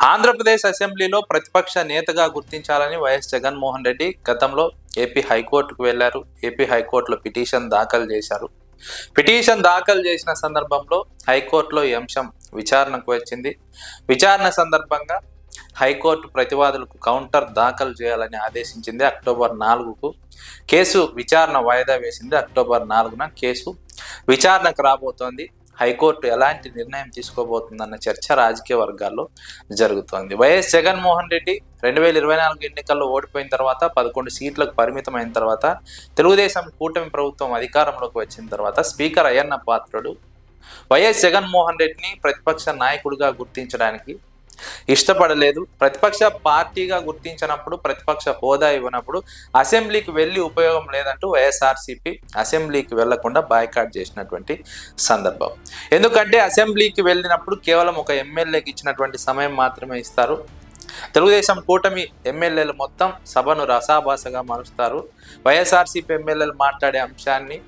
ఆంధ్రప్రదేశ్ అసెంబ్లీలో ప్రతిపక్ష నేతగా గుర్తించాలని వైఎస్ జగన్మోహన్ రెడ్డి గతంలో ఏపీ హైకోర్టుకు వెళ్ళారు ఏపీ హైకోర్టులో పిటిషన్ దాఖలు చేశారు. పిటిషన్ దాఖలు చేసిన సందర్భంలో హైకోర్టులో ఈ అంశం విచారణకు వచ్చింది. విచారణ సందర్భంగా హైకోర్టు ప్రతివాదులకు కౌంటర్ దాఖలు చేయాలని ఆదేశించింది అక్టోబర్ నాలుగుకు. కేసు విచారణ వాయిదా వేసింది అక్టోబర్ నాలుగున కేసు విచారణకు రాబోతోంది. హైకోర్టు ఎలాంటి నిర్ణయం తీసుకోబోతుందన్న చర్చ రాజకీయ వర్గాల్లో జరుగుతోంది. వైఎస్ జగన్మోహన్ రెడ్డి రెండు వేల ఇరవై నాలుగు ఎన్నికల్లో ఓడిపోయిన తర్వాత పదకొండు సీట్లకు పరిమితమైన తర్వాత తెలుగుదేశం కూటమి ప్రభుత్వం అధికారంలోకి వచ్చిన తర్వాత స్పీకర్ అయ్యన్న పాత్రుడు వైఎస్ జగన్మోహన్ రెడ్డిని ప్రతిపక్ష నాయకుడిగా గుర్తించడానికి ఇష్టపడలేదు. ప్రతిపక్ష పార్టీగా గుర్తించినప్పుడు ప్రతిపక్ష హోదా ఇవ్వనప్పుడు అసెంబ్లీకి వెళ్ళి ఉపయోగం లేదంటూ వైఎస్ఆర్సీపీ అసెంబ్లీకి వెళ్ళకుండా బాయ్కాట్ చేసినటువంటి సందర్భం. ఎందుకంటే అసెంబ్లీకి వెళ్ళినప్పుడు కేవలం ఒక ఎమ్మెల్యేకి ఇచ్చినటువంటి సమయం మాత్రమే ఇస్తారు. తెలుగుదేశం కూటమి ఎమ్మెల్యేలు మొత్తం సభను రసాభాసగా మారుస్తారు. వైఎస్ఆర్సీపీ ఎమ్మెల్యేలు మాట్లాడే అంశాన్ని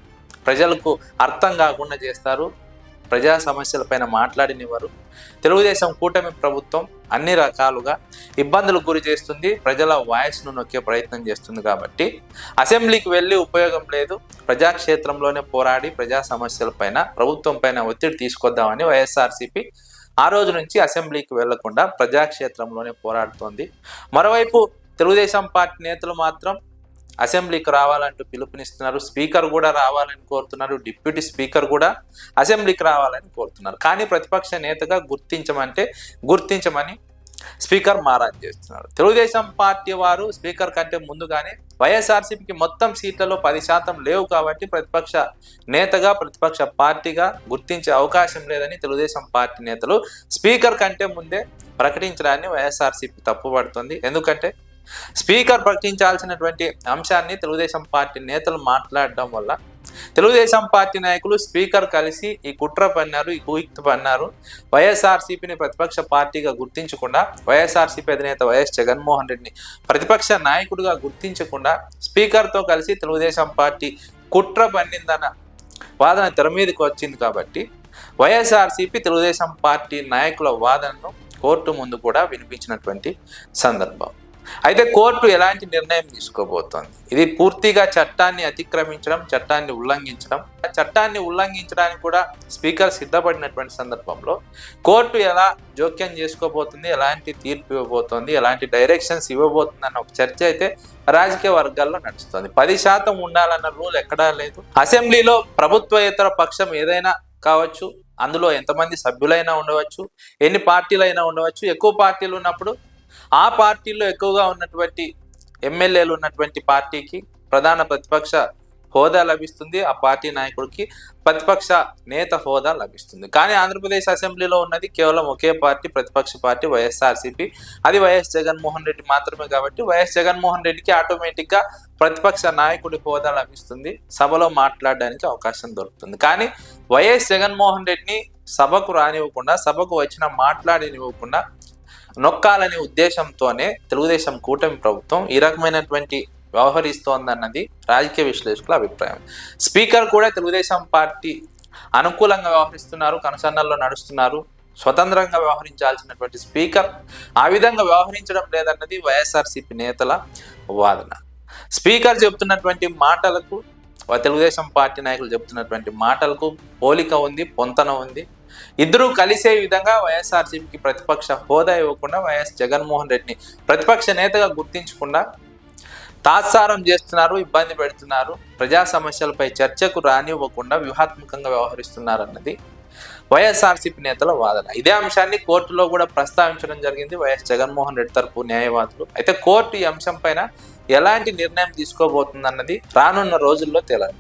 ప్రజలకు అర్థం కాకుండా చేస్తారు. ప్రజా సమస్యలపైన మాట్లాడినివ్వరు. తెలుగుదేశం కూటమి ప్రభుత్వం అన్ని రకాలుగా ఇబ్బందులకు గురి చేస్తుంది ప్రజల వాయిస్ను నొక్కే ప్రయత్నం చేస్తుంది కాబట్టి. అసెంబ్లీకి వెళ్ళి ఉపయోగం లేదు ప్రజాక్షేత్రంలోనే పోరాడి ప్రజా సమస్యలపైన ప్రభుత్వం పైన ఒత్తిడి తీసుకొద్దామని వైఎస్ఆర్సీపీ ఆ రోజు నుంచి అసెంబ్లీకి వెళ్ళకుండా ప్రజాక్షేత్రంలోనే పోరాడుతోంది. మరోవైపు తెలుగుదేశం పార్టీ నేతలు మాత్రం అసెంబ్లీకి రావాలంటూ పిలుపునిస్తున్నారు స్పీకర్ కూడా రావాలని కోరుతున్నారు డిప్యూటీ స్పీకర్ కూడా అసెంబ్లీకి రావాలని కోరుతున్నారు. కానీ ప్రతిపక్ష నేతగా గుర్తించమంటే గుర్తించమని స్పీకర్ మారాజ్ చేస్తున్నారు. తెలుగుదేశం పార్టీ వారు స్పీకర్ కంటే ముందుగానే వైఎస్ఆర్సీపీకి మొత్తం సీట్లలో పది శాతం లేవు కాబట్టి ప్రతిపక్ష నేతగా ప్రతిపక్ష పార్టీగా గుర్తించే అవకాశం లేదని తెలుగుదేశం పార్టీ నేతలు స్పీకర్ కంటే ముందే ప్రకటించడాన్ని వైఎస్ఆర్సీపీ తప్పుపడుతుంది. ఎందుకంటే స్పీకర్ ప్రకటించాల్సినటువంటి అంశాన్ని తెలుగుదేశం పార్టీ నేతలు మాట్లాడడం వల్ల తెలుగుదేశం పార్టీ నాయకులు స్పీకర్ కలిసి ఈ కుట్ర పన్నారు ఈ కుయుక్తి పన్నారు. వైఎస్ఆర్సీపీని ప్రతిపక్ష పార్టీగా గుర్తించకుండా వైఎస్ఆర్సీపీ అధినేత వైఎస్ జగన్మోహన్ రెడ్డిని ప్రతిపక్ష నాయకుడిగా గుర్తించకుండా స్పీకర్తో కలిసి తెలుగుదేశం పార్టీ కుట్ర పన్నిందన్న వాదన తెర మీదకి వచ్చింది కాబట్టి వైఎస్ఆర్సీపీ తెలుగుదేశం పార్టీ నాయకుల వాదనను కోర్టు ముందు కూడా వినిపించినటువంటి సందర్భం. అయితే కోర్టు ఎలాంటి నిర్ణయం తీసుకోబోతోంది? ఇది పూర్తిగా చట్టాన్ని అతిక్రమించడం చట్టాన్ని ఉల్లంఘించడం. చట్టాన్ని ఉల్లంఘించడానికి కూడా స్పీకర్ సిద్ధపడినటువంటి సందర్భంలో కోర్టు ఎలా జోక్యం చేసుకోబోతుంది ఎలాంటి తీర్పు ఇవ్వబోతోంది ఎలాంటి డైరెక్షన్స్ ఇవ్వబోతుంది అన్న ఒక చర్చ అయితే రాజకీయ వర్గాల్లో నడుస్తుంది. పది శాతం ఉండాలన్న రూల్ ఎక్కడా లేదు. అసెంబ్లీలో ప్రభుత్వేతర పక్షం ఏదైనా కావచ్చు అందులో ఎంతమంది సభ్యులైనా ఉండవచ్చు ఎన్ని పార్టీలైనా ఉండవచ్చు ఎక్కువ పార్టీలు ఉన్నప్పుడు ఆ పార్టీలో ఎక్కువగా ఉన్నటువంటి ఎమ్మెల్యేలు ఉన్నటువంటి పార్టీకి ప్రధాన ప్రతిపక్ష హోదా లభిస్తుంది ఆ పార్టీ నాయకుడికి ప్రతిపక్ష నేత హోదా లభిస్తుంది. కానీ ఆంధ్రప్రదేశ్ అసెంబ్లీలో ఉన్నది కేవలం ఒకే పార్టీ ప్రతిపక్ష పార్టీ వైఎస్ఆర్సీపీ. అది వైఎస్ జగన్మోహన్ రెడ్డి మాత్రమే కాబట్టి వైఎస్ జగన్మోహన్ రెడ్డికి ఆటోమేటిక్గా ప్రతిపక్ష నాయకుడి హోదా లభిస్తుంది. సభలో మాట్లాడడానికి అవకాశం దొరుకుతుంది. కానీ వైఎస్ జగన్మోహన్ రెడ్డిని సభకు రానివ్వకుండా సభకు వచ్చిన మాట్లాడినివ్వకుండా నొక్కాలనే ఉద్దేశంతోనే తెలుగుదేశం కూటమి ప్రభుత్వం ఈ రకమైనటువంటి వ్యవహరిస్తోందన్నది రాజకీయ విశ్లేషకుల అభిప్రాయం. స్పీకర్ కూడా తెలుగుదేశం పార్టీ అనుకూలంగా వ్యవహరిస్తున్నారు కనసన్నల్లో నడుస్తున్నారు స్వతంత్రంగా వ్యవహరించాల్సినటువంటి స్పీకర్ ఆ విధంగా వ్యవహరించడం లేదన్నది వైఎస్ఆర్సీపీ నేతల వాదన. స్పీకర్ చెబుతున్నటువంటి మాటలకు తెలుగుదేశం పార్టీ నాయకులు చెబుతున్నటువంటి మాటలకు పోలిక ఉంది పొంతన ఉంది. ఇద్దరూ కలిసే విధంగా వైఎస్ఆర్సీపీకి ప్రతిపక్ష హోదా ఇవ్వకుండా వైఎస్ జగన్మోహన్ రెడ్డిని ప్రతిపక్ష నేతగా గుర్తించకుండా తాత్సారం చేస్తున్నారు ఇబ్బంది పెడుతున్నారు ప్రజా సమస్యలపై చర్చకు రానివ్వకుండా వ్యూహాత్మకంగా వ్యవహరిస్తున్నారన్నది వైఎస్ఆర్సీపీ నేతల వాదన. ఇదే అంశాన్ని కోర్టులో కూడా ప్రస్తావించడం జరిగింది వైఎస్ జగన్మోహన్ రెడ్డి తరపు న్యాయవాదులు. అయితే కోర్టు ఈ అంశం పైన ఎలాంటి నిర్ణయం తీసుకోబోతుందన్నది రానున్న రోజుల్లో తేలాలి.